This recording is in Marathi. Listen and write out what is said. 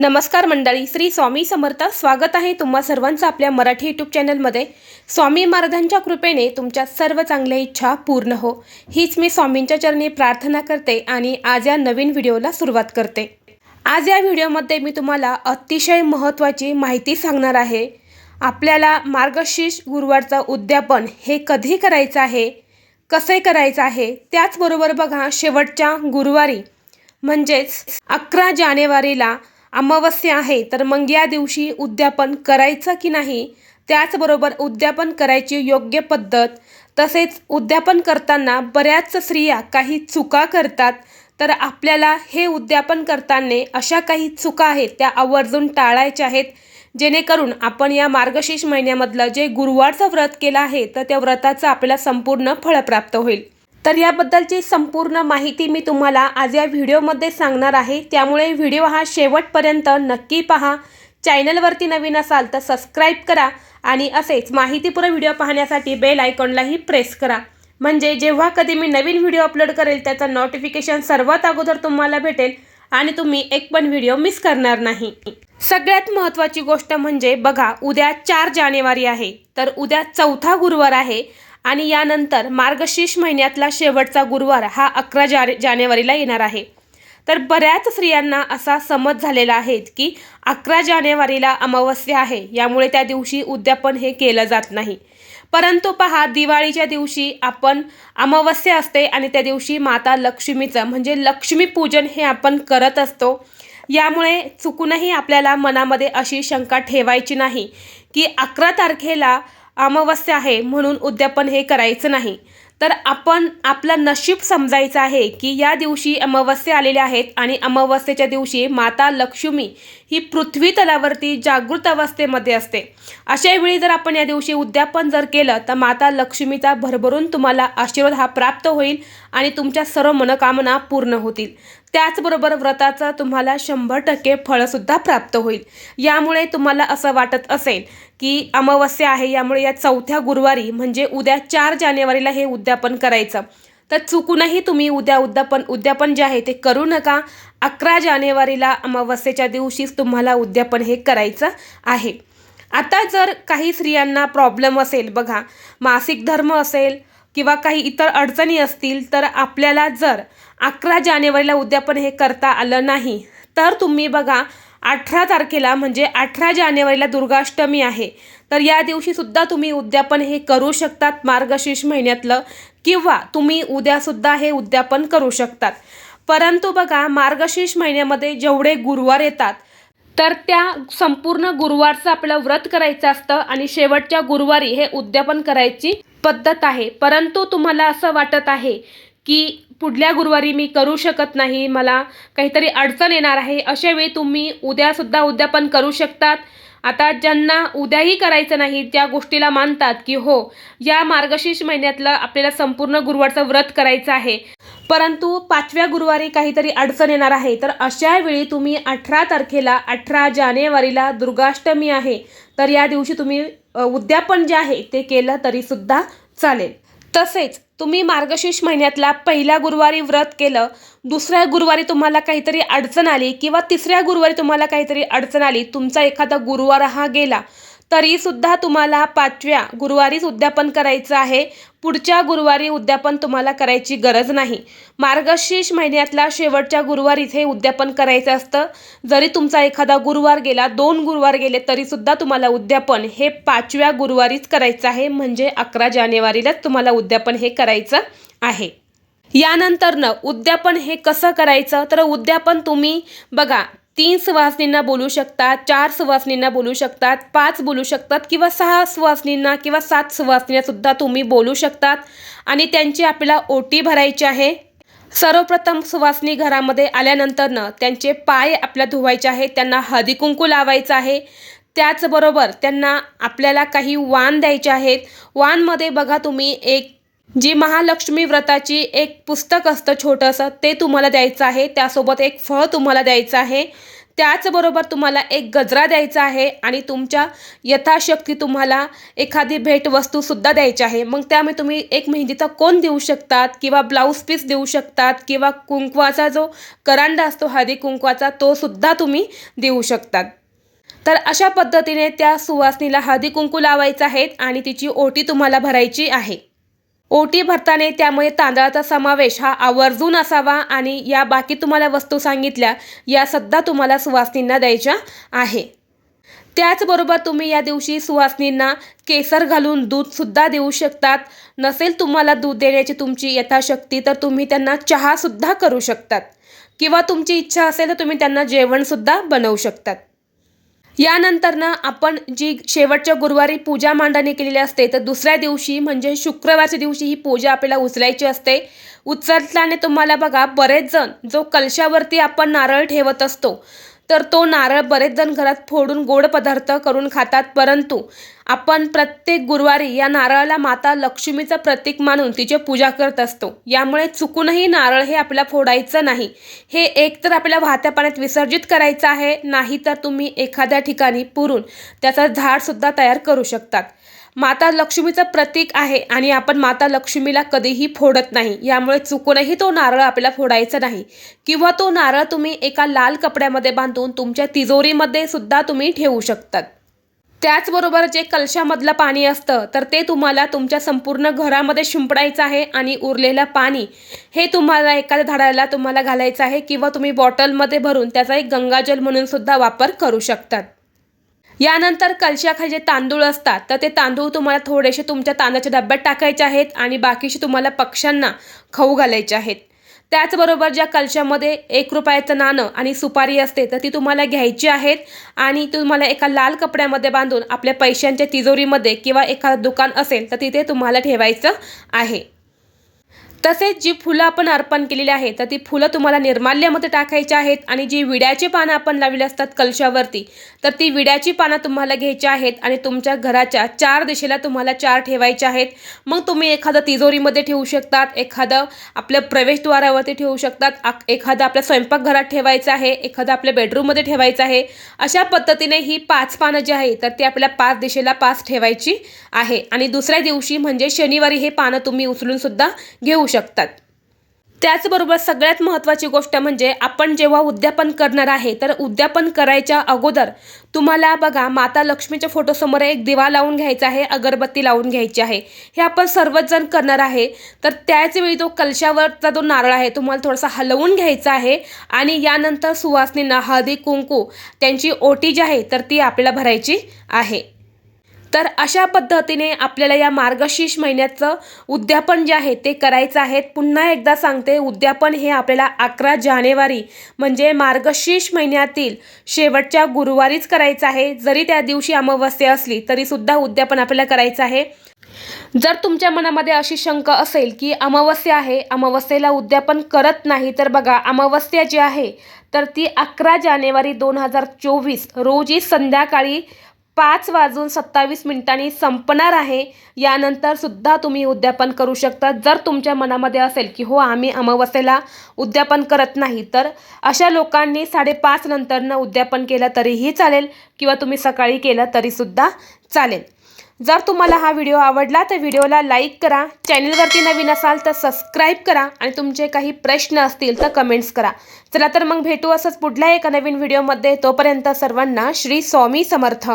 नमस्कार मंडळी श्री स्वामी समर्थ. स्वागत आहे तुम्हा सर्वांचं आपल्या मराठी यूट्यूब चॅनलमध्ये स्वामी महाराजांच्या कृपेने तुमच्या सर्व चांगल्या इच्छा पूर्ण हो. हीच मी स्वामींच्या चरणी प्रार्थना करते आणि आज या नवीन व्हिडिओला सुरुवात करते. आज या व्हिडिओमध्ये मी तुम्हाला अतिशय महत्त्वाची माहिती सांगणार आहे. आपल्याला मार्गशीर्ष गुरुवारचं उद्यापन हे कधी करायचं आहे कसे करायचं आहे त्याचबरोबर बघा शेवटच्या गुरुवारी म्हणजेच अकरा जानेवारीला अमावस्या आहे तर मग या दिवशी उद्यापन करायचं की नाही? त्याचबरोबर उद्यापन करायची योग्य पद्धत. तसेच उद्यापन करताना बऱ्याच स्त्रिया काही चुका करतात तर आपल्याला हे उद्यापन करताना अशा काही चुका आहेत त्या आवर्जून टाळायच्या आहेत जेणेकरून आपण या मार्गशीर्ष महिन्यामधलं जे गुरुवारचं व्रत केलं आहे तर त्या व्रताचं आपल्याला संपूर्ण फळ प्राप्त होईल. तर याबद्दलची संपूर्ण माहिती मी तुम्हाला आज या व्हिडिओमध्ये सांगणार आहे. त्यामुळे व्हिडिओ हा शेवटपर्यंत नक्की पहा. चॅनलवरती नवीन असाल तर सबस्क्राईब करा आणि असेच माहितीपूर्ण व्हिडिओ पाहण्यासाठी बेल आयकॉनलाही प्रेस करा. म्हणजे जेव्हा कधी मी नवीन व्हिडिओ अपलोड करेल त्याचं नोटिफिकेशन सर्वात अगोदर तुम्हाला भेटेल आणि तुम्ही एक पण व्हिडिओ मिस करणार नाही. सगळ्यात महत्त्वाची गोष्ट म्हणजे बघा उद्या चार जानेवारी आहे. तर उद्या चौथा गुरुवार आहे. आणि यानंतर मार्गशीर्ष महिन्यातला शेवटचा गुरुवार हा अकरा जा जानेवारीला येणार आहे. तर बऱ्याच स्त्रियांना असा समज झालेला आहे की अकरा जानेवारीला अमावस्या आहे. यामुळे त्या दिवशी उद्यापन हे केलं जात नाही. परंतु पहा दिवाळीच्या दिवशी आपण अमावस्या असते आणि त्या दिवशी माता लक्ष्मीचं म्हणजे लक्ष्मीपूजन हे आपण करत असतो. यामुळे चुकूनही आपल्याला मनामध्ये अशी शंका ठेवायची नाही की अकरा तारखेला अमावस्या आहे म्हणून उद्यापन हे करायचं नाही. तर आपण आपलं नशीब समजायचं आहे की या दिवशी अमावस्या आलेल्या आहेत आणि अमावस्येच्या दिवशी माता लक्ष्मी ही पृथ्वी तलावरती जागृत अवस्थेमध्ये असते. अशा वेळी जर आपण या दिवशी उद्यापन जर केलं तर माता लक्ष्मीचा भरभरून तुम्हाला आशीर्वाद हा प्राप्त होईल आणि तुमच्या सर्व मनोकामना पूर्ण होतील. त्याचबरोबर व्रताचं तुम्हाला शंभर टक्के फळंसुद्धा प्राप्त होईल. यामुळे तुम्हाला असं वाटत असेल की अमावस्या आहे यामुळे या चौथ्या गुरुवारी म्हणजे उद्या चार जानेवारीला हे उद्यापन करायचं. तर चुकूनही तुम्ही उद्या उद्यापन उद्यापन जे आहे ते करू नका. अकरा जानेवारीला अमावस्येच्या दिवशीच तुम्हाला उद्यापन हे करायचं आहे. आता जर काही स्त्रियांना प्रॉब्लेम असेल बघा मासिक धर्म असेल किंवा काही इतर अडचणी असतील तर आपल्याला जर अकरा जानेवारीला उद्यापन हे करता आलं नाही तर तुम्ही बघा अठरा तारखेला म्हणजे अठरा जानेवारीला दुर्गाष्टमी आहे तर या दिवशीसुद्धा तुम्ही उद्यापन हे करू शकतात मार्गशीर्ष महिन्यातलं किंवा तुम्ही उद्यासुद्धा हे उद्यापन करू शकतात. परंतु बघा मार्गशीर्ष महिन्यामध्ये जेवढे गुरुवार येतात तर त्या संपूर्ण गुरुवारचं आपलं व्रत करायचं असतं आणि शेवटच्या गुरुवारी हे उद्यापन करायची पद्धत आहे. परंतु तुम्हाला असं वाटत आहे की पुढल्या गुरुवारी मी करू शकत नाही मला काहीतरी अडचण येणार आहे अशा वेळी तुम्ही उद्यासुद्धा उद्यापन करू शकतात. आता ज्यांना उद्याही करायचं नाही त्या गोष्टीला मानतात की हो या मार्गशीर्ष महिन्यातलं आपल्याला संपूर्ण गुरुवारचं व्रत करायचं आहे. परंतु पाचव्या गुरुवारी काहीतरी अडचण येणार आहे. तर अशा वेळी तुम्ही अठरा तारखेला अठरा जानेवारीला दुर्गाष्टमी आहे. तर या दिवशी तुम्ही उद्यापन जे आहे ते केलं तरीसुद्धा चालेल. तसेच तुम्ही मार्गशीर्ष महिन्यातला पहिल्या गुरुवारी व्रत केलं दुसऱ्या गुरुवारी तुम्हाला काहीतरी अडचण आली किंवा तिसऱ्या गुरुवारी तुम्हाला काहीतरी अडचण आली तुमचा एखादा गुरुवार हा गेला तरीसुद्धा तुम्हाला पाचव्या गुरुवारीच उद्यापन करायचं आहे. पुढच्या गुरुवारी उद्यापन तुम्हाला करायची गरज नाही. मार्गशीर्ष महिन्यातला शेवटच्या गुरुवारीच हे उद्यापन करायचं असतं. जरी तुमचा एखादा गुरुवार गेला दोन गुरुवार गेले तरीसुद्धा तुम्हाला उद्यापन हे पाचव्या गुरुवारीच करायचं आहे. म्हणजे अकरा जानेवारीलाच तुम्हाला उद्यापन हे करायचं आहे. यानंतरनं उद्यापन हे कसं करायचं? तर उद्यापन तुम्ही बघा तीन सुवासनींना बोलू शकतात चार सुवासनींना बोलू शकतात पाच बोलू शकतात किंवा सहा सुवासनींना किंवा सात सुवासनींना सुद्धा तुम्ही बोलू शकतात आणि त्यांची आपल्याला ओटी भरायची आहे. सर्वप्रथम सुवासनी घरामध्ये आल्यानंतरनं त्यांचे पाय आपल्या धुवायचे आहे त्यांना हळदी कुंकू लावायचं आहे. त्याचबरोबर त्यांना आपल्याला काही वाण द्यायचे आहेत. वाणमध्ये बघा तुम्ही एक जी महालक्ष्मी व्रताची एक पुस्तक असतं छोटंसं ते तुम्हाला द्यायचं आहे. त्यासोबत एक फळ तुम्हाला द्यायचं आहे. त्याचबरोबर तुम्हाला एक गजरा द्यायचा आहे आणि तुमच्या यथाशक्ती तुम्हाला एखादी भेटवस्तूसुद्धा द्यायची आहे. मग त्यामुळे तुम्ही एक मेहंदीचा कोण देऊ शकतात किंवा ब्लाऊज पीस देऊ शकतात किंवा कुंकवाचा जो करांडा असतो हळदी कुंकवाचा तो सुद्धा तुम्ही देऊ शकतात. तर अशा पद्धतीने त्या सुवासनीला हळदी कुंकू लावायचं आहे आणि तिची ओटी तुम्हाला भरायची आहे. ओटी भरताना त्यामुळे तांदळाचा समावेश हा आवर्जून असावा आणि या बाकी तुम्हाला वस्तू सांगितल्या या सध्या तुम्हाला सुवासनींना द्यायच्या आहे. त्याचबरोबर तुम्ही या दिवशी सुवासनींना केसर घालून दूधसुद्धा देऊ शकतात. नसेल तुम्हाला दूध देण्याची तुमची यथाशक्ती तर तुम्ही त्यांना चहासुद्धा करू शकतात. किंवा तुमची इच्छा असेल तर तुम्ही त्यांना जेवणसुद्धा बनवू शकतात. यानंतर ना आपण जी शेवटच्या गुरुवारी पूजा मांडणी केलेली असते तर दुसऱ्या दिवशी म्हणजे शुक्रवारच्या दिवशी ही पूजा आपल्याला उचलायची असते. उचलताना तुम्हाला बघा बरेच जण जो कलशावरती आपण नारळ ठेवत असतो तर तो नारळ बरेच जण घरात फोडून गोड पदार्थ करून खातात परंतु आपण प्रत्येक गुरुवारी या नारळाला माता लक्ष्मीचं प्रतीक मानून तिची पूजा करत असतो. यामुळे चुकूनही नारळ हे आपल्याला फोडायचं नाही. हे एक तर आपल्याला वाहत्या पाण्यात विसर्जित करायचं आहे नाही तर तुम्ही एखाद्या ठिकाणी पुरून त्याचं झाडसुद्धा तयार करू शकतात. माता लक्ष्मीचं प्रतीक आहे आणि आपण माता लक्ष्मीला कधीही फोडत नाही. यामुळे चुकूनही तो नारळ आपल्याला फोडायचा नाही. किंवा तो नारळ तुम्ही एका लाल कपड्यामध्ये बांधून तुमच्या तिजोरीमध्ये सुद्धा तुम्ही ठेवू शकतात. त्याचबरोबर जे कलशामधलं पाणी असतं तर ते तुम्हाला तुमच्या संपूर्ण घरामध्ये शिंपडायचं आहे आणि उरलेलं पाणी हे तुम्हाला एखाद्या झाडाला तुम्हाला घालायचं आहे किंवा तुम्ही बॉटलमध्ये भरून त्याचा एक गंगाजल म्हणून सुद्धा वापर करू शकतात. यानंतर कलशाखाली जे तांदूळ असतात तर ते तांदूळ तुम्हाला थोडेसे तुमच्या तांदळाच्या डब्यात टाकायचे आहेत आणि बाकीचे तुम्हाला पक्ष्यांना खाऊ घालायचे आहेत. त्याचबरोबर ज्या कलशामध्ये एक रुपयाचं नाणं आणि सुपारी असते तर ती तुम्हाला घ्यायची आहेत आणि तुम्हाला एका लाल कपड्यामध्ये बांधून आपल्या पैशांच्या तिजोरीमध्ये किंवा एखादं दुकान असेल तर तिथे तुम्हाला ठेवायचं आहे. तसेच जी फुलं आपण अर्पण केलेली आहेत तर ती फुलं तुम्हाला निर्माल्यामध्ये टाकायची आहेत आणि जी विड्याची पानं आपण लावली असतात कलशावरती तर ती विड्याची पानं तुम्हाला घ्यायची आहेत आणि तुमच्या घराच्या चार दिशेला तुम्हाला चार ठेवायचे आहेत. मग तुम्ही एखादं तिजोरीमध्ये ठेवू शकतात एखादं आपल्या प्रवेशद्वारावरती ठेवू शकतात एखादं आपल्या स्वयंपाकघरात ठेवायचं आहे एखादं आपल्या बेडरूममध्ये ठेवायचं आहे. अशा पद्धतीने ही पाच पानं जी आहे तर ती आपल्या पाच दिशेला पाच ठेवायची आहे. आणि दुसऱ्या दिवशी म्हणजे शनिवारी हे पानं तुम्ही उचलूनसुद्धा घेऊ शकतात. त्याचबरोबर सगळ्यात महत्त्वाची गोष्ट म्हणजे आपण जेव्हा उद्यापन करणार आहे तर उद्यापन करायच्या अगोदर तुम्हाला बघा माता लक्ष्मीच्या फोटोसमोर एक दिवा लावून घ्यायचा आहे अगरबत्ती लावून घ्यायची आहे. हे आपण सर्वच जण करणार आहे. तर त्याचवेळी तो कलशावरचा जो नारळ आहे तुम्हाला थोडासा हलवून घ्यायचा आहे आणि यानंतर सुवासनींना हळदी कुंकू त्यांची ओटी जी आहे तर ती आपल्याला भरायची आहे. तर अशा पद्धतीने आपल्याला या मार्गशीर्ष महिन्याचं उद्यापन जे आहे ते करायचं आहे. पुन्हा एकदा सांगते उद्यापन हे आपल्याला अकरा जानेवारी म्हणजे मार्गशीर्ष महिन्यातील शेवटच्या गुरुवारीच करायचं आहे. जरी त्या दिवशी अमावस्या असली तरीसुद्धा उद्यापन आपल्याला करायचं आहे. जर तुमच्या मनामध्ये अशी शंका असेल की अमावस्या आहे अमावस्येला उद्यापन करत नाही तर बघा अमावस्या जी आहे तर ती अकरा जानेवारी दोन हजार चोवीस रोजी संध्याकाळी पाच वाजून सत्तावीस मिनिटांनी संपणार आहे. यानंतर सुद्धा तुम्ही उद्यापन करू शकता. जर तुमच्या मनामध्ये असेल की हो आम्ही अमावस्येला उद्यापन करत नाही तर अशा लोकांनी साडेपाच नंतरनं उद्यापन केलं तरीही चालेल किंवा तुम्ही सकाळी केलं तरीसुद्धा चालेल. जर तुम्हाला हा व्हिडिओ आवडला तर व्हिडिओला लाईक करा. चॅनलवरती नवीन असाल तर सबस्क्राईब करा आणि तुमचे काही प्रश्न असतील तर कमेंट्स करा. चला तर मग भेटू असंच पुढल्या एका नवीन व्हिडिओमध्ये. तोपर्यंत सर्वांना श्री स्वामी समर्थ.